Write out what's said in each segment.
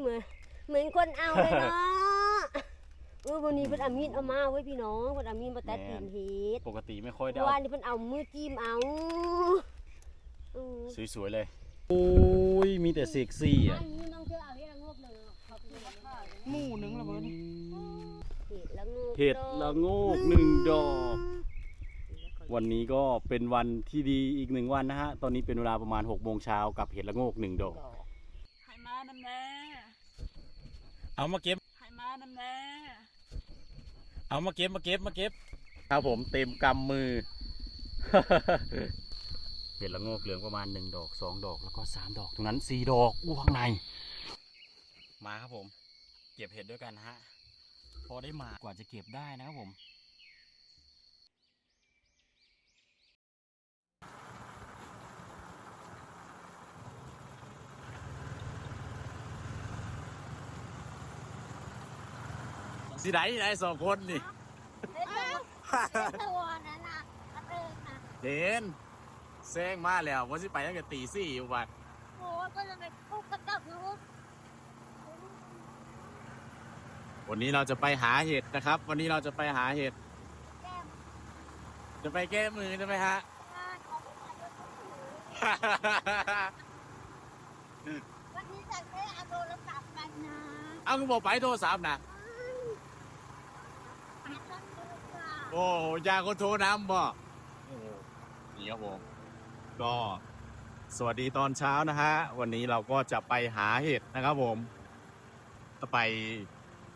เหมือนเหมือนคนเอาเลยเนาะเออวันนี้เพิ่นเอามีดเอามาไว้พี่น้องเพิ่นเอามีดมาตัดตีนเฮ็ดปกติไม่ค่อยเพได้ราะเอาว่านี่เพิ่นเอามือจิ้มเอาอือสวยๆเลยโอ้ยมีแต่เซ็กซี่อะอันนี้น้องเธอเอาให้งบเลยขอบคุณค่ะหมู่หนึงละเบิดนี่เห็ดละงูเห็ดละโงกหนึ่งดอก วันนี้ก็เป็นวันที่ดีอีกหนึ่งวันนะฮะ ตอนนี้เป็นเวลาประมาณ6กโมงเช้ากับเห็ดละโงกหนึ่งดอกให้มานำแน่ เอามาเก็บให้มานำแน่เอามาเก็บมาเก็บมาเก็บครับผมเต็มกำมือ เห็ดละโงกเหลืองประมาณหนึ่งดอกสองดอกแล้วก็สามดอกตรงนั้นสี่ดอกอู้ข้างใน มาครับผม เก็บเห็ดด้วยกันนะฮะ พอได้มากว่าจะเก็บได้นะครับผม สิไหนไหนสองคนนี่เฮ็ดตัวนั่นน่ะอันเอิ้นน่ะเด่นแซงมาแล้วว่าสิไปตั้งแต่ตีสี่อยู่วัดโอ้ยก็จะไปคุกกระตับลูกวันนี้เราจะไปหาเห็ดนะครับ วันนี้เราจะไปหาเห็ด แก้มจะไปแก้มือใช่ไหมฮะ งานของผู้ชายก็ต้องถือวันนี้จะได้เอาโทรศัพท์กันนะ เอาคุณบอกไปโทรศัพท์นะ หาต้นดู โอ้ยาคนโทรน้ำบ่โอ้นี่ครับผมก็สวัสดีตอนเช้านะฮะ วันนี้เราก็จะไปหาเห็ดนะครับผมจะไป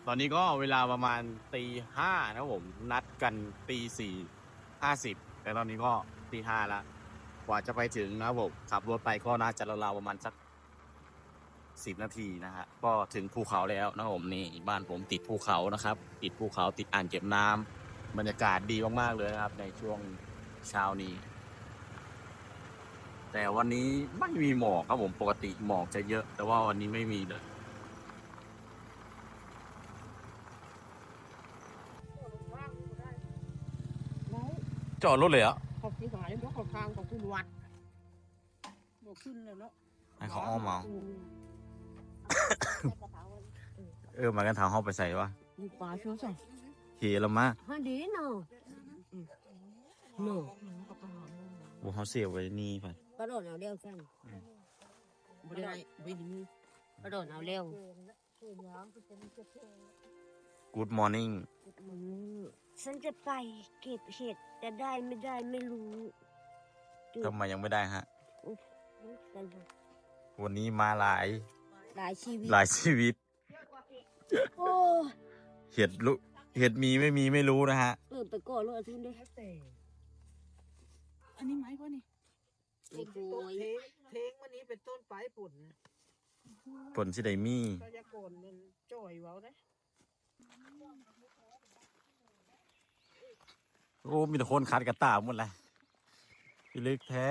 ตอนนี้ก็เวลาประมาณตีห้านะครับผม นัดกันตีสี่ห้าสิบแต่ตอนนี้ก็ตีห้าละกว่าจะไปถึงนะครับผมขับรถไปก็น่าจะราวๆประมาณสักสิบนาทีนะฮะก็ถึงภูเขาแล้วนะครับผมนี่บ้านผมติดภูเขานะครับ ติดภูเขาติดอ่างเก็บน้ำ บรรยากาศดีมาก ๆ เลยนะครับ ในช่วงเช้านี้ แต่วันนี้ไม่มีหมอกครับผมปกติหมอกจะเยอะ แต่ว่าวันนี้ไม่มีเลยจอดรถเลยเหรอขอบที่หายเพราะขอบทางของคุณวัดบอกขึ้นแล้วเนาะให้เขาอ้อมเอาอืมเออมากันทางห้องไปใส่วะมีปลาเชื่อสั่ง เฮละมาฮะดีเนาะเนาะบูเขาเสียบไว้นี่ไปกระโดดเอาเร็วสั่นไม่ได้ไม่ดีกระโดดเอาเร็วกูดมอร์นิ่งอืมฉันจะไปเก็บเห็ดแต่ได้ไม่ได้ไม่รู้ทำไมยังไม่ได้ฮะกันวันนี้มาหลาย หลายชีวิต หลายชีวิตโอ้เห็ดลุ เห็ดมีไม่มีไม่รู้นะฮะ เออไปก่อนรถทุนด้วยอันนี้ไม้ก็นี่โอ้โหเทงเทงวันนี้เป็นต้นปลายปุ่นผลสิไดมีก็จะโกนมันจ่อยเว้าได้โอ้มีแต่คนคัดกระตาหมดเลยพี่ลึกแท้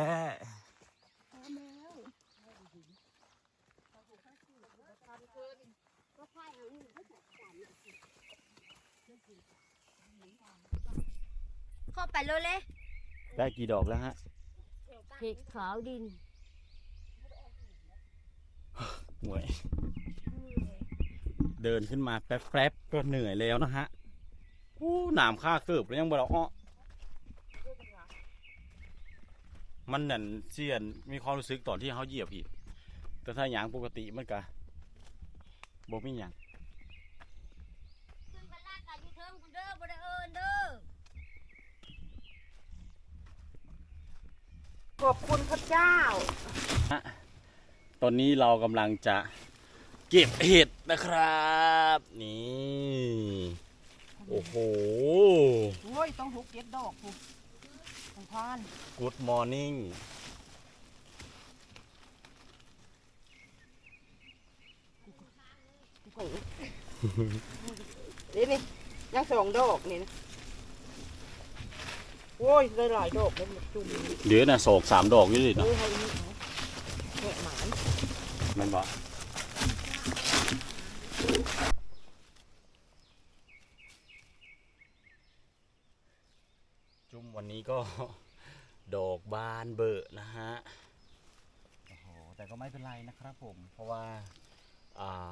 เข้าไปเลยเลยได้กี่ดอกแล้วฮะเห็ดขาวดินหวย เดินขึ้นมาแป๊บๆก็เหนื่อยแล้วนะฮะอู้หนามค่าเกือบแล้วยังบ่เราอ้อมันนั่นเสียนมีความรู้สึกตอนที่เขาเหยียบอีกแต่ถ้าอย่างปกติมันก็บ่มีอย่าง ขึ้นไปลากกันอยู่เทิงคุณเด้อบ่ได้เอินเด้อ ขอบคุณพระเจ้า ตอนนี้เรากำลังจะเก็บเห็ดนะครับ นี่ โอ้โห โอ้ย ต้องหกเจ็ดดอกคุณของพาน Good morning นี่นี่ยังสองดอกนี่นะ โอ้ยได้หลายดอกเลยจุ่มเดี๋ยวนะสองสามดอกอยู่ดิเอเนาะอให้นี่เอาแหะหมานมันบอกจุ่มวันนี้ก็ ดอกบานเบอะนะฮะ โอ้โหแต่ก็ไม่เป็นไรนะครับผม เพราะว่า อ่า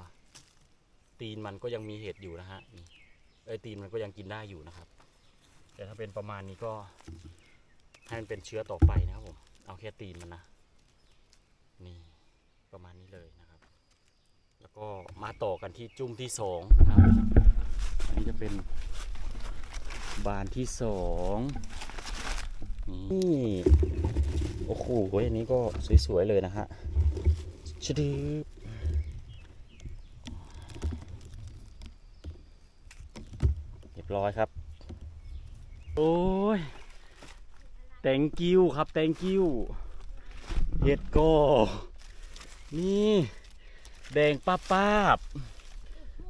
ตีนมันก็ยังมีเห็ดอยู่นะฮะนี่เอ้ยตีนมันก็ยังกินได้อยู่นะครับ แต่ถ้าเป็นประมาณนี้ก็ให้มันเป็นเชื้อต่อไปนะครับผม เอาแค่ตีนมันนะ นี่ประมาณนี้เลยนะครับ แล้วก็มาต่อกันที่จุ้มที่สองนะครับอันนี้จะเป็นบานที่สองนี่โอ้โหอันนี้ก็สวยๆเลยนะฮะชดืบเรียบร้อยครับ โอ้ย thank you ครับ thank you เห็ดก็ นี่ แดงป้าป้าบ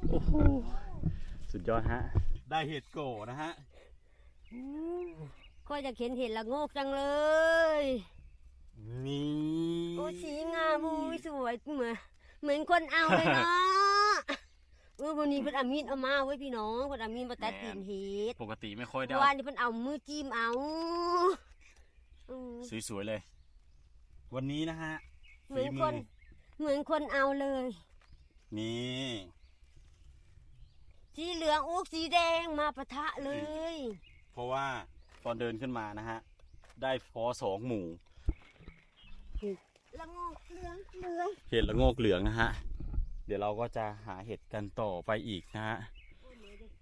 โอ้โหสุดยอดฮะ ได้เห็ดโกนะฮะก็จะเห็นเห็ดละโงกจังเลย นี่ โอ้สีงามอุ้ยสวยเหมือนเหมือนคนเอาเลยเนาะ เออวันนี้เพิ่นเอามีดเอามาไว้พี่น้องเพิ่นเอามีดมาตัดตีนเห็ดปกติไม่ค่อยได้เมื่อวานนี้เพิ่นเอามือจิ้มเอาอืมสวยๆเลย วันนี้นะฮะเหมือนฝีคน เหมือนคนเอาเลย นี่ สีเหลืองอุกสีแดงมาปะทะเลย เพราะว่าตอนเดินขึ้นมานะฮะ ได้ฟอสองหมู่ ละโงกเหลืองเหลืองเห็ดละโงกเหลืองนะฮะ เดี๋ยวเราก็จะหาเห็ดกันต่อไปอีกนะฮะ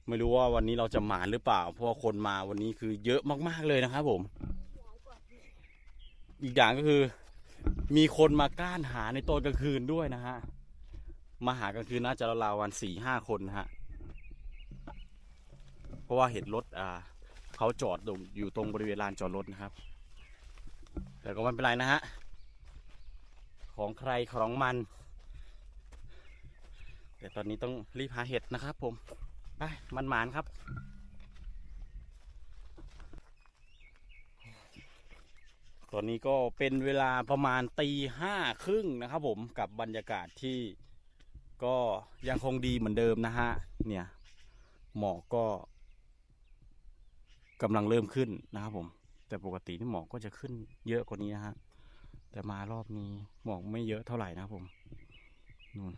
ไม่รู้ว่าวันนี้เราจะหมานหรือเปล่า เพราะว่าคนมาวันนี้คือเยอะมากๆเลยนะครับผม อีกอย่างก็คือ มีคนมาก้านหาในตอนกลางคืนด้วยนะฮะมาหากลางคืนน่าจะราวๆวันสี่ห้าคนนะฮะเพราะว่าเห็นรถอ่าเขาจอดอยู่ตรงบริเวณลานจอดรถนะครับ แต่ก็ไม่เป็นไรนะฮะของใครของมัน แต่ตอนนี้ต้องรีบหาเห็ดนะครับผม ไป มันหมานครับตอนนี้ก็เป็นเวลาประมาณตีห้าครึ่งนะครับผมกับบรรยากาศที่ก็ยังคงดีเหมือนเดิมนะฮะ เนี่ย หมอกก็กำลังเริ่มขึ้นนะครับผม แต่ปกตินี่หมอกก็จะขึ้นเยอะกว่านี้นะฮะ แต่มารอบนี้หมอกไม่เยอะเท่าไหร่นะครับผมนู่น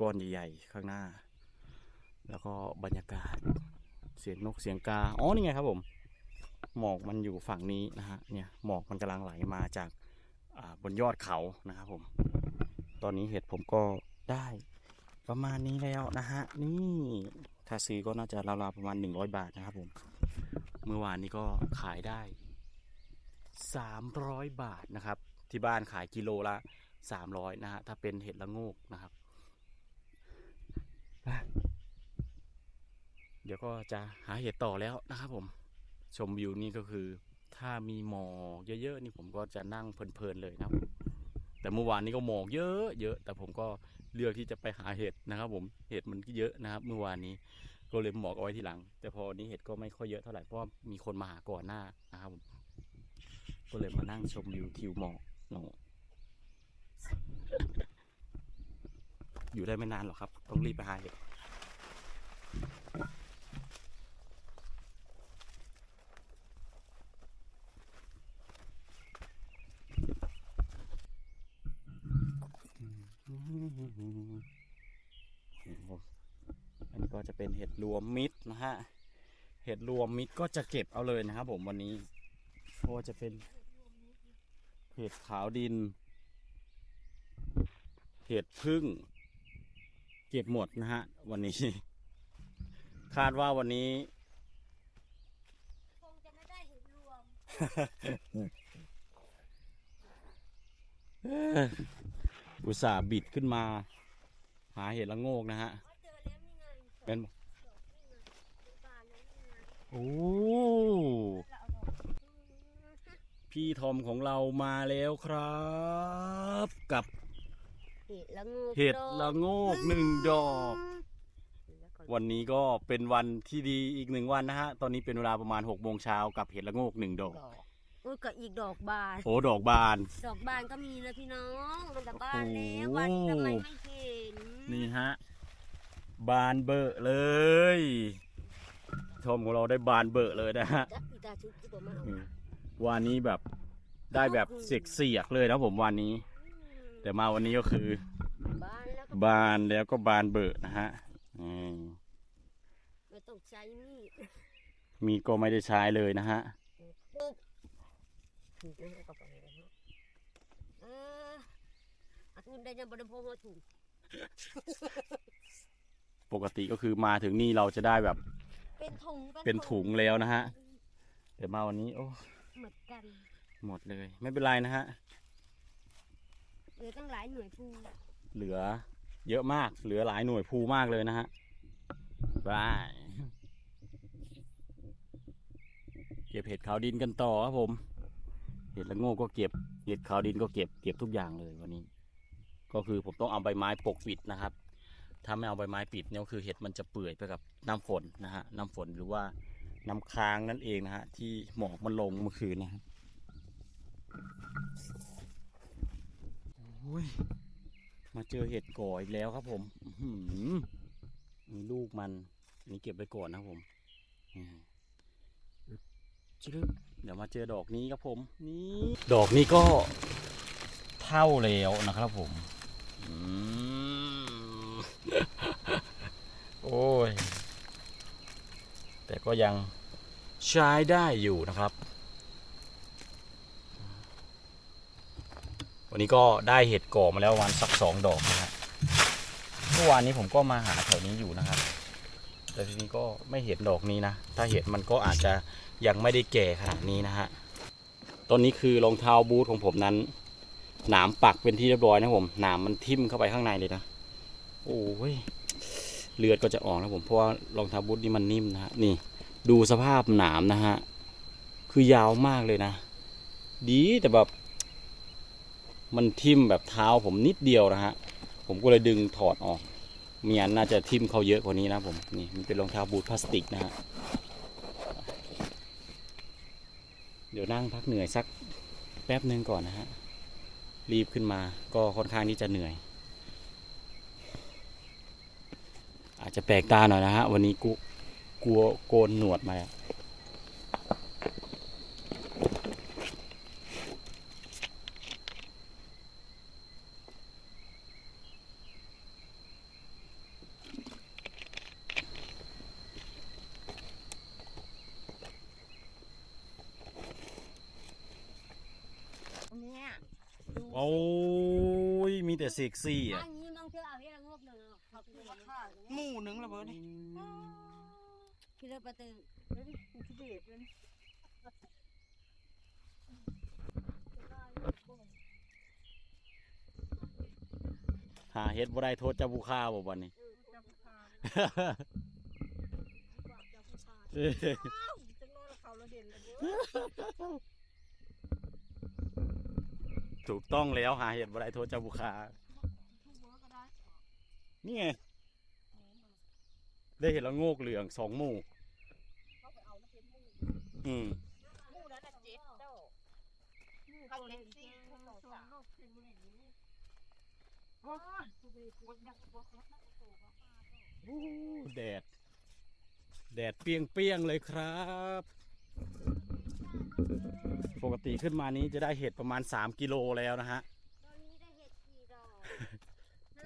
ก้อนใหญ่ๆ ข้างหน้า แล้วก็บรรยากาศเสียงนกเสียงกา อ๋อ นี่ไงครับผม หมอกมันอยู่ฝั่งนี้นะฮะ เนี่ยหมอกมันกำลังไหลมาจากบนยอดเขานะครับผม ตอนนี้เห็ดผมก็ได้ประมาณนี้แล้วนะฮะ นี่ถ้าซื้อก็น่าจะราวๆประมาณ 100 บาทนะครับผม เมื่อวานนี้ก็ขายได้ 300 บาทนะครับ ที่บ้านขายกิโลละ 300นะฮะ ถ้าเป็นเห็ดละโงกนะครับ เดี๋ยวก็จะหาเห็ดต่อแล้วนะครับผมชมวิวนี่ก็คือ ถ้ามีหมอกเยอะๆนี่ผมก็จะนั่งเพลินๆเลยนะครับ แต่เมื่อวานนี้ก็หมอกเยอะเยอะแต่ผมก็เลือกที่จะไปหาเห็ดนะครับ ผมเห็ดมันก็เยอะนะครับ เมื่อวานนี้ก็เลยหมอกเอาไว้ทีหลัง แต่พอนี้เห็ดก็ไม่ค่อยเยอะเท่าไหร่เพราะว่ามีคนมาหาก่อนหน้านะครับผมก็เลยมานั่งชมวิวทิวหมอกเนาะ อยู่ได้ไม่นานหรอกครับ ต้องรีบไปหาเห็ดอันนี้ก็จะเป็นเห็ดรวมมิตรนะฮะ เห็ดรวมมิตรก็จะเก็บเอาเลยนะครับผมวันนี้เพราะจะเป็นเห็ดขาวดิน เห็ดพึ่ง เก็บหมดนะฮะ วันนี้ คาดว่าวันนี้ คงจะไม่ได้เห็ดรวมอุตส่าห์บิดขึ้นมา หาเห็ดละโงกนะฮะเจอแล้วนี่ไงเป็นดอกนี่ไงเป็นบานแล้วนี่ไงโอ้ เราเอาดอกพี่ทอมของเรามาแล้วครับ กับ เห็ดละโงกเห็ดดอกละโงกหนึ่งดอกแล้วก็วันนี้ก็เป็นวันที่ดีอีกหนึ่งวันนะฮะ ตอนนี้เป็นเวลาประมาณ6กโมงเช้ากับเห็ดละโงกหนึ่งดอก ดอกอุ้ยก็อีกดอกบาน โอ้ดอกบาน ดอกบานก็มีนะพี่น้องมันจะบานโอ้แล้วโหวันนี้ทำไมไม่เห็นนี่ฮะ บานเบอะเลยชมของเราได้บานเบอะเลยนะฮะจักอีตาชุดตัวมาเอา อืมวันนี้แบบได้แบบเสียกเสียกๆเลยนะผมวันนี้ แต่มาวันนี้ก็คือ บ้านแล้วก็บานแล้วก็บานเบอะนะฮะอืมไม่ต้องใช้มีดมีก็ไม่ได้ใช้เลยนะฮะ ปุ๊บถูกนะก็ไปแล้วฮะเอออาทุนได้ยังบไดพอมาถูกปกติก็คือมาถึงนี่เราจะได้แบบเป็นถุงเป็นถุงแล้วนะฮะแต่มาวันนี้โอ้เหมือนกัน หมดเลย ไม่เป็นไรนะฮะ เหลือตั้งหลายหน่วยภูเหลือ เยอะมาก เหลือหลายหน่วยภูมากเลยนะฮะบายเก็บเห็ดขาวดินกันต่อครับผม เห็ดละโง่ก็เก็บ เห็ดขาวดินก็เก็บ เก็บทุกอย่างเลยวันนี้ ก็คือผมต้องเอาใบไม้ปกปิดนะครับ ถ้าไม่เอาใบไม้ปิดเนี่ยคือเห็ดมันจะเปื่อยไปกับน้ำฝนนะฮะ น้ำฝนหรือว่าน้ำค้างนั่นเองนะฮะที่หมอกมันลงเมื่อคืนนะครับ อ้ยมาเจอเห็ดก่ออีกแล้วครับผมมีลูกมันนนี้เก็บไว้ก่อนนะผมเดี๋ยวมาเจอดอกนี้ครับผม นี่ ดอกนี้ก็เท่าแล้วนะครับผมโอ้ย แต่ก็ยังใช้ได้อยู่นะครับ วันนี้ก็ได้เห็ดก่อมาแล้วประมาณสักสองดอกนะฮะเมื่อวานนี้ผมก็มาหาแถวนี้อยู่นะครับ แต่ทีนี้ก็ไม่เห็นดอกนี้นะ ถ้าเห็นมันก็อาจจะยังไม่ได้แก่ขนาดนี้นะฮะต้นนี้คือรองเท้าบูทของผมนั้น หนามปักเป็นที่เรียบร้อยนะผมหนามมันทิ่มเข้าไปข้างในเลยนะโอ้ยเลือดก็จะออกนะผมเพราะว่ารองเท้าบูทนี่มันนิ่มนะฮะนี่ ดูสภาพหนามนะฮะคือยาวมากเลยนะ ดีแต่แบบ มันทิ่มแบบเท้าผมนิดเดียวนะฮะ ผมก็เลยดึงถอดออกมีอันน่าจะทิ่มเขาเยอะกว่านี้นะผม นี่มันเป็นรองเท้าบูทพลาสติกนะฮะ เดี๋ยวนั่งพักเหนื่อยสักแป๊บหนึ่งก่อนนะฮะ รีบขึ้นมาก็ค่อนข้างที่จะเหนื่อย อาจจะแปลกตาหน่อยนะฮะ วันนี้กูกลัวโกนหนวดมาเนี่ย โอ้ย มีแต่ เซ็กซี่อะ อันนี้มังเธอเอาให้ละงบหนึ่งเอาเขาคือราคาหมู่หนึ่งละเบิดนี่คิดว่าประตูเดี๋ยวดิกูคิดเด็ดเลยหาเฮ็ดบ่ได้โทษเจ้าบุค่าบ่วันนี้จับขาจับขาเอ้ยจังน้อยเขาเราเห็นละเบิด ถูกต้องแล้วหาเฮ็ดบ่ได้โทษเจ้าบุคาทุกเบิดก็ได้นี่ไง ได้เห็นแล้วโงกเหลืองสองหมู่ เขาไปเอาแล้วเป็นหมู่อืมหมู่นั้นน่ะเจ็ดเด้อหมู่เล่นซี่หมู่สามโอ้ยกูไปกูอยากบอกว่าน่าจะโหแดด แดดเปรียงเปียงๆเลยครับ ปกติขึ้นมานี้จะได้เห็ดประมาณ 3 กิโลแล้วนะฮะ ตอนนี้ได้เห็ดสี่ดอก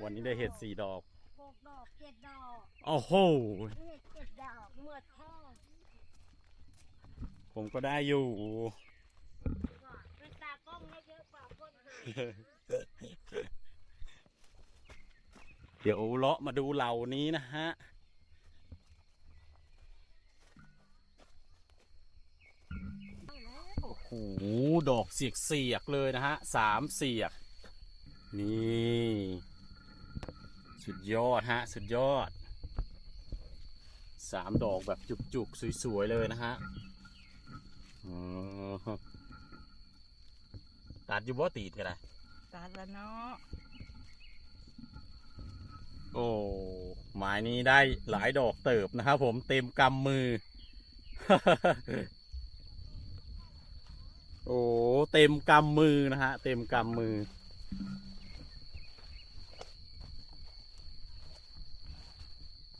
วันนี้ได้เห็ดสี่ดอก หกดอกเจ็ดดอกโอ้โห ได้เห็ดเจ็ดดอกเมื่อท่อผมก็ได้อยู่เป็นตากล้องได้เยอะกว่าคนหาเดี๋ยวเลาะมาดูเหล่านี้นะฮะ โอ้โห ดอกเสียกเสียกๆเลยนะฮะสามเสียก นี่ สุดยอดฮะ สุดยอดสามดอกแบบจุกๆ สวย ๆ เลยนะฮะอ๋อตัดอยู่บ่ตีดกันนะตัดแล้วเนาะ โอ้หมายนี้ได้หลายดอกเติบนะครับผมเต็มกำมือ โอ้เต็มกำมือนะฮะ เต็มกำมือ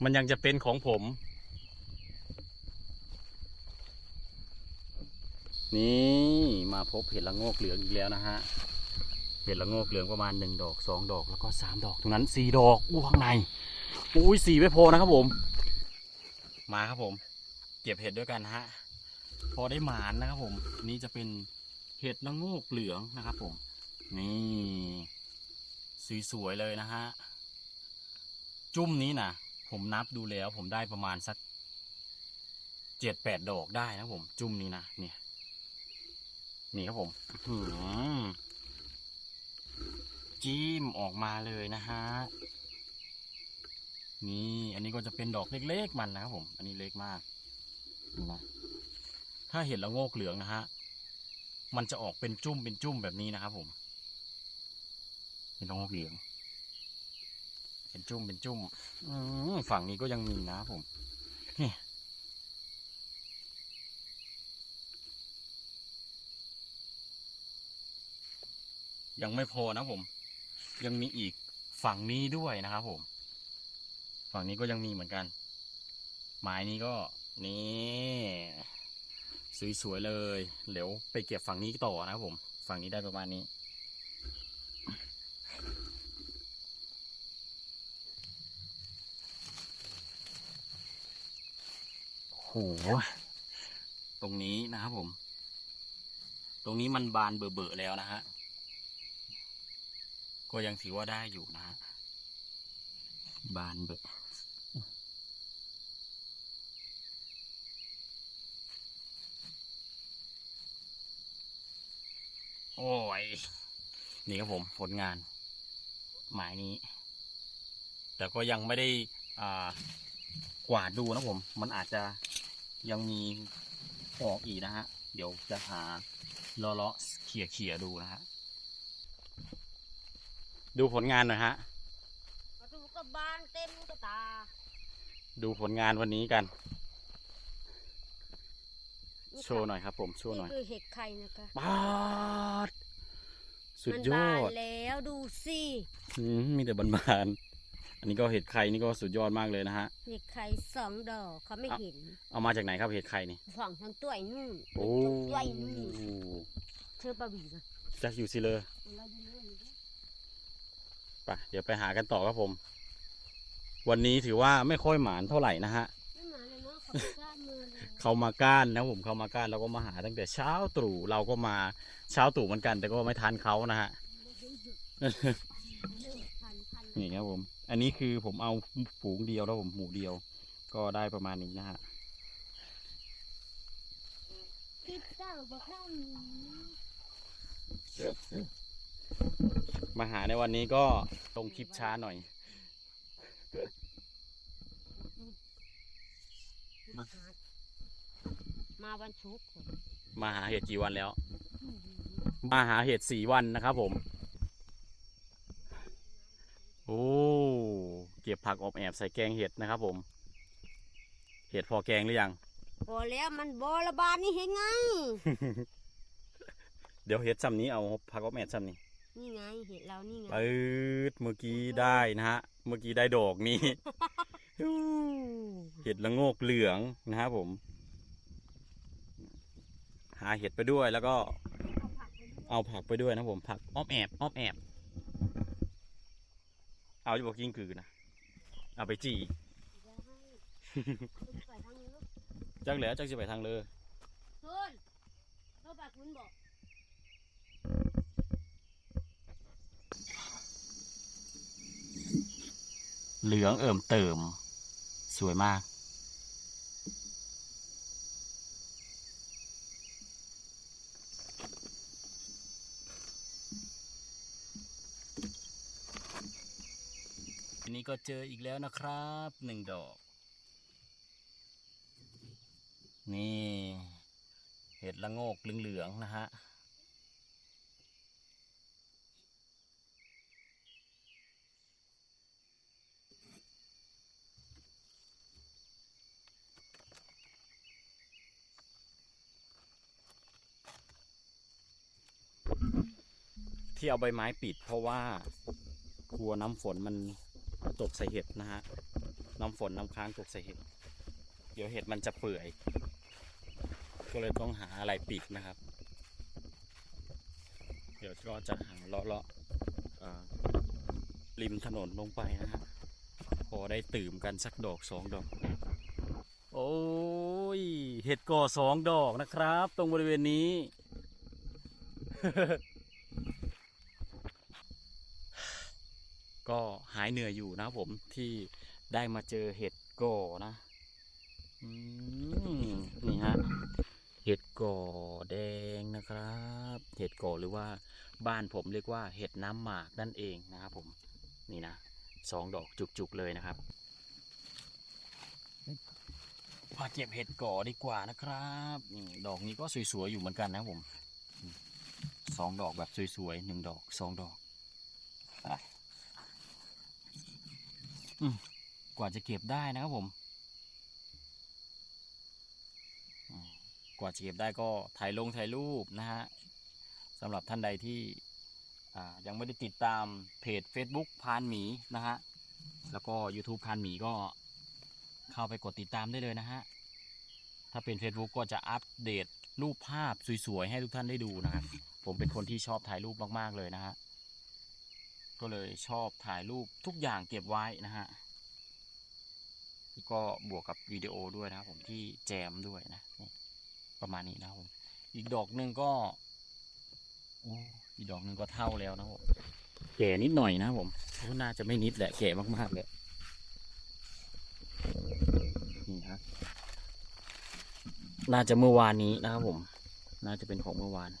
มันยังจะเป็นของผม นี่มาพบเห็ดละโงกเหลืองอีกแล้วนะฮะ เห็ดละโงกเหลืองประมาณหนึ่งดอกสองดอกแล้วก็สามดอกตรงนั้นสี่ดอกอู้ข้างในอุ้ยสี่ไม่พอนะครับผม มาครับผม เก็บเห็ดด้วยกันฮะ พอได้หมานนะครับผมนี่จะเป็นเห็ดละโงกเหลืองนะครับผม นี่สวยๆเลยนะฮะ จุ่มนี้นะผมนับดูแล้วผมได้ประมาณสักเจ็ดแปดดอกได้นะผม จุ่มนี้นะเนี่ยนี่ครับผมจิ้มออกมาเลยนะฮะนี่ อันนี้ก็จะเป็นดอกเล็กๆมันนะครับผม อันนี้เล็กมากนะ ถ้าเห็นละโงกเหลืองนะฮะ มันจะออกเป็นจุ่มเป็นจุ่มแบบนี้นะครับผมเป็นละโงกเหลือง เป็นจุ่มเป็นจุ่มอืมฝั่งนี้ก็ยังมีนะครับผม นี่ยังไม่พอนะผม ยังมีอีกฝั่งนี้ด้วยนะครับผม ฝั่งนี้ก็ยังมีเหมือนกัน ไม้นี้ก็นี่ สวยๆเลยเดี๋ยวไปเก็บฝั่งนี้ต่อนะครับผม ฝั่งนี้ได้ประมาณนี้ โห ตรงนี้นะครับผม ตรงนี้มันบานเบอๆแล้วนะฮะ ก็ยังถือว่าได้อยู่นะฮะ บานเบื่อ โอ้ย นี่ครับผมผลงาน หมายนี้ แต่ก็ยังไม่ได้อ่ากวาดดูนะผม มันอาจจะยังมีออกอีกนะฮะ เดี๋ยวจะหาเลาะเลาะเขี่ยเขี่ยๆดูนะฮะ ดูผลงานหน่อยฮะประตูก็บานเต็มกระตา ดูผลงานวันนี้กัน โชว์หน่อยครับผมโชว์หน่อยนี่คือเห็ดไข่นะคะปาดสุดมันยบาอนดแล้วดูสิอืมมีแต่บานๆอันนี้ก็เห็ดไข่นี่ก็สุดยอดมากเลยนะฮะเห็ดไข่สองดอกเขาไม่อะเห็น เอามาจากไหนครับเห็ดไข่นี่ฝั่งทางต้วยนู่นโอ้ต้วยนู่นเธอปะบีบจะอยู่สิเลยเราดูเรื่องนี้ไปเดี๋ยวไปหากันต่อครับผม วันนี้ถือว่าไม่ค่อยหมานเท่าไหร่นะฮะไม่มาเลยเนาะ เขามาก้านนะผมเขามาก้านเราก็มาหาตั้งแต่เช้าตรู่เราก็มาเช้าตรู่เหมือนกัน แต่ก็ไม่ทันเขานะฮะนี่ครับผม อันนี้คือผมเอาฝูงเดียวแล้วผมหมูเดียว ก็ได้ประมาณนี้นะฮะมาหาในวันนี้ก็ลงคลิปช้าหน่อยมา วันชุกร์มาหาเห็ดกี่วันแล้ว มาหาเห็ดสี่วันนะครับผม โอ้ เก็บผักอบแอบใส่แกงเห็ดนะครับผม เห็ดพอแกงหรือยัง พอแล้วมันบอระบาดนี่เห็นไง เดี๋ยวเห็ดซ้ำนี้เอาผักอบแอบซ้ำนี้นี่ไงเห็ดเรานี่ไงปืดเมื่อกี้ได้นะฮะ เมื่อกี้ได้ดอกนี้ เห็ดละโงกเหลืองนะครับผม หาเห็ดไปด้วยแล้วก็เอาผักไปด้วยนะผมผักอ้อมแอบอ้อมแอบ เอาจะบอกกิ้งกือนะเอาไปจี่ไปทางนี้ลูกจักแล้วจักจะไปทางเลยทุนเขาปากคุณบอกเหลืองเอิ่มเติม สวยมาก นี้ก็เจออีกแล้วนะครับหนึ่งดอก นี่เห็ดละโงกเหลืองๆนะฮะที่เอาใบไม้ปิดเพราะว่ากลัวน้ำฝนมัน ตกใส่เห็ดนะฮะน้ำฝนน้ำค้างตกใส่เห็ด เดี๋ยวเห็ดมันจะเปื่อย ก็เลยต้องหาอะไรปิดนะครับ เดี๋ยวก็จะหาเลาะเลาะๆริมถนนลงไปนะฮะพอได้ตื่มกันสักดอกสองดอก โอ้ย เห็ดก่อสองดอกนะครับ ตรงบริเวณนี้ ก็หายเหนื่อยอยู่นะผมที่ได้มาเจอเห็ดก่อนะอนี่ฮะเห็ดก่อแดงนะครับ เห็ดก่อหรือว่าบ้านผมเรียกว่าเห็ดน้ำหมากนั่นเองนะครับผมนี่นะสองดอกจุกๆเลยนะครับมาเก็บเห็ดก่อดีกว่านะครับดอกนี้ก็สวยๆอยู่เหมือนกันนะผมสองดอกแบบสวยๆหนึ่งดอกสองดอกไป กว่าจะเก็บได้นะครับผม กว่าจะเก็บได้ก็ถ่ายลงถ่ายรูปนะฮะสำหรับท่านใดที่ยังไม่ได้ติดตามเพจ Facebook พานหมีนะฮะ แล้วก็ YouTube พานหมีก็เข้าไปกดติดตามได้เลยนะฮะ ถ้าเป็น Facebook ก็จะอัปเดตรูปภาพสวยๆ ให้ทุกท่านได้ดูนะครับ ผมเป็นคนที่ชอบถ่ายรูปมากๆเลยนะฮะ ก็เลยชอบถ่ายรูปทุกอย่างเก็บไว้นะฮะแล้วก็บวกกับวิดีโอด้วยนะครับผมที่แจมด้วยนะประมาณนี้นะครับผมอีกดอกหนึ่งก็โอ้อีกดอกหนึ่งก็เท่าแล้วนะผมแก่นิดหน่อยนะผมน่าจะไม่นิดแหละแก่มากๆเลยนี่ครับน่าจะเมื่อวานนี้นะครับผม น่าจะเป็นของเมื่อวาน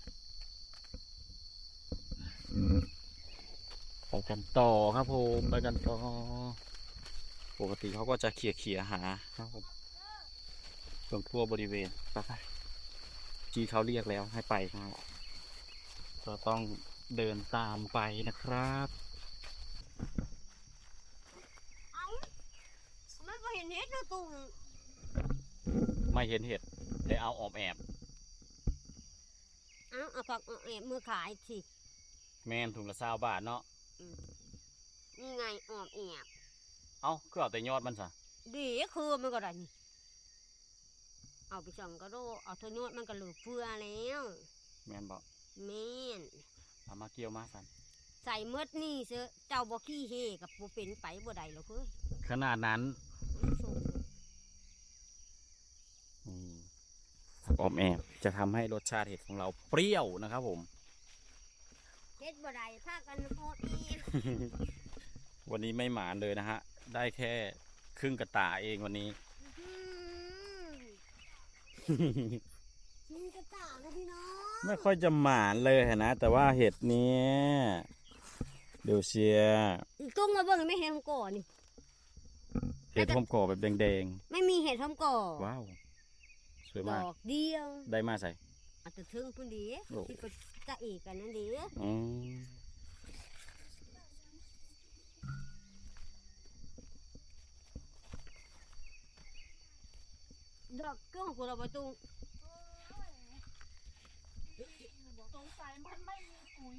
ไปกันต่อครับผมไปกันต่อ ปกติเขาก็จะเขี่ยเขี่ยๆหาครับผมตรงทั่วบริเวณไปไปจีเขาเรียกแล้วให้ไปครับเราต้องเดินตามไปนะครับมันบ่เห็นเห็ดเนาะตุงไม่เห็นเห็ดได้เอาออมแอบเอ้าเอาผักเอาแอบมือขายสิแม่นถุงละซาวบาทเนาะ นี่ไงออบแอบเอ้าคือเอาแต่ยอดมันซะดีคือมันก็ได้นี่เอาไปส่องก็โดเอาเทานวดมันก็เหลือเฟือแล้วแม่นบอกแม่นเอามาเกี่ยวมาสันใส่เมดนี่เสอะเจ้าบ่ขี้เฮกับบ่เป็นไปบ่ได้หรอกเฮ้ยขนาดนั้นส่งอืมผักออมแอบจะทำให้รสชาติเห็ดของเราเปรี้ยวนะครับผม เฮ็ดบ่ได้พากันโอดอีวันนี้ไม่หมานเลยนะฮะ ได้แค่ครึ่งกระตาเองวันนี้กินกระต่ายนะพี่น้องไม่ค่อยจะหมานเลยนะ แต่ว่าเห็ดเนี้ยเดี๋ยวเชียร์อีกตุ้งมาเบิ่งไม่เห็นหอมก่อนี่ เห็ดหอมก่อแบบแดงไม่มีเห็ดหอมก่อๆว้าว สวยดมาก อกเดียว ได้มาใส่ อาจจะถึงพุ่นดีโอ้ ที่ก็ จะเอกกันนั่นดีอืมดอกก็ของกูเราไปตุ้งสงสัยมันไม่มีปุ๋ย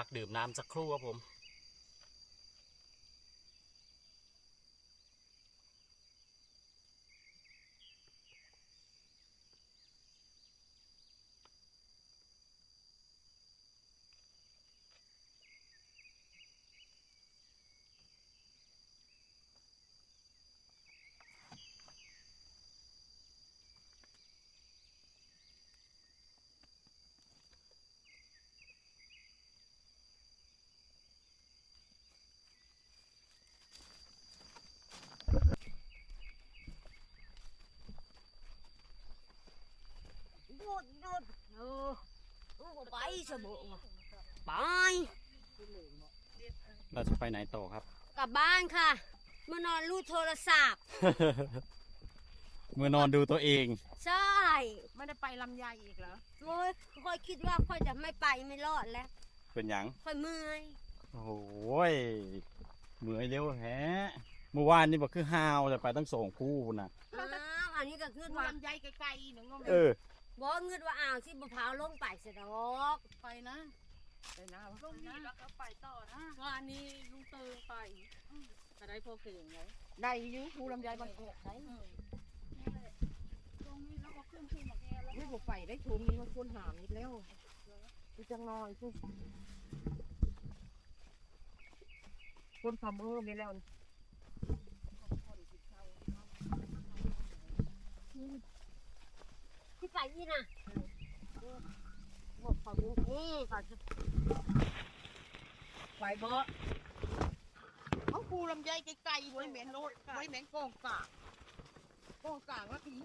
พักดื่มน้ำสักครู่ครับผม ดดโดดเออเออไปสมองไปเราจะไปไหนต่อครับ กลับบ้านค่ะมานอนรูดโทรศัพท์ เมื่อนอนดูตัวเอง ใช่ไม่ได้ไปลำไยอีกเหรอโอ้ยค่อยคิดว่าค่อยจะไม่ไปไม่รอดแล้ว เป็นหยังค่อยเมื่อยโอ้โหยเหมื่อยเร็วแฮะเมื่อวานนี่บอกคือฮาวแต่ไปตั้งสองคู่นะอ้าวอันนี้ก็คือว่าลำไยไกลๆหนึ่งงงเออ บ่เงินว่าอ้าวสิบ่พาวลงไปซะดอกไปนะไปนะลงนี่แล้วก็ไปต่อนะว่าอันนี้ลุงเตอไปจะได้พอเก่งเลยได้อยื้อภูลำไยบันออกได้ตรงนี้แล้วก็ขึ้นขึ้นมาแกแล้วไม่บอกไปได้ทุนนี้มันควรหามนิดแล้วกูจังนอยกูคนทำเออไม่แล้ว สิไปนี่น่ะหมดขอยู่นี่ก็จะไปบ่เขาคูลำไยไกลๆไว้เหม็นโลดไว้เหม็นกองกากกองกากแล้วผี